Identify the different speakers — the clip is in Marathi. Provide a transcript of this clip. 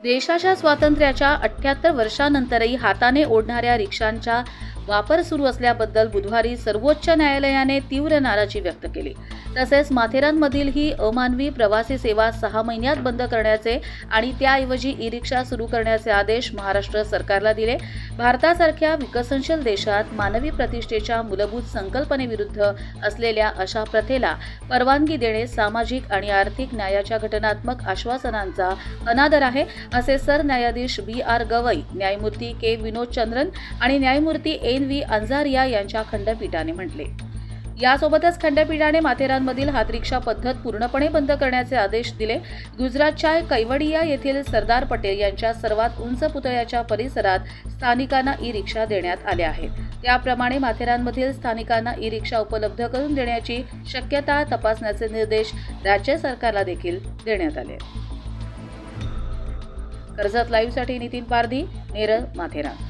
Speaker 1: देशाच्या स्वातंत्र्याच्या अठ्ठ्याहत्तर वर्षानंतरही हाताने ओढणाऱ्या रिक्षांच्या वापर सुरू असल्याबद्दल बुधवारी सर्वोच्च न्यायालयाने तीव्र नाराजी व्यक्त केली. तसेच माथेरानमधील ही अमानवी प्रवासी सेवा सहा महिन्यात बंद करण्याचे आणि त्याऐवजी ई रिक्षा सुरू करण्याचे आदेश महाराष्ट्र सरकारला दिले. भारतासारख्या विकसनशील देशात मानवी प्रतिष्ठेच्या मूलभूत संकल्पनेविरुद्ध असलेल्या अशा प्रथेला परवानगी देणे सामाजिक आणि आर्थिक न्यायाच्या घटनात्मक आश्वासनांचा अनादर आहे असे सरन्यायाधीश बी आर गवई न्यायमूर्ती के. विनोद चंद्रन आणि न्यायमूर्ती ए. N V. अंजारिया यांच्या खंडपीठाने म्हटले. यासोबतच खंडपीठाने माथेरानमधील हातरिक्षा पद्धत पूर्णपणे बंद करण्याचे आदेश दिले. गुजरातच्या कैवडिया येथील सरदार पटेल यांच्या सर्वात उंच पुतळ्याच्या परिसरात स्थानिकांना ई रिक्षा देण्यात आल्या आहेत. त्याप्रमाणे माथेरानमधील स्थानिकांना ई रिक्षा उपलब्ध करून देण्याची शक्यता तपासण्याचे निर्देश राज्य सरकारला देखील देण्यात आले. कर्जत लाईव्हसाठी नितीन पारधी नेरळ माथेरान.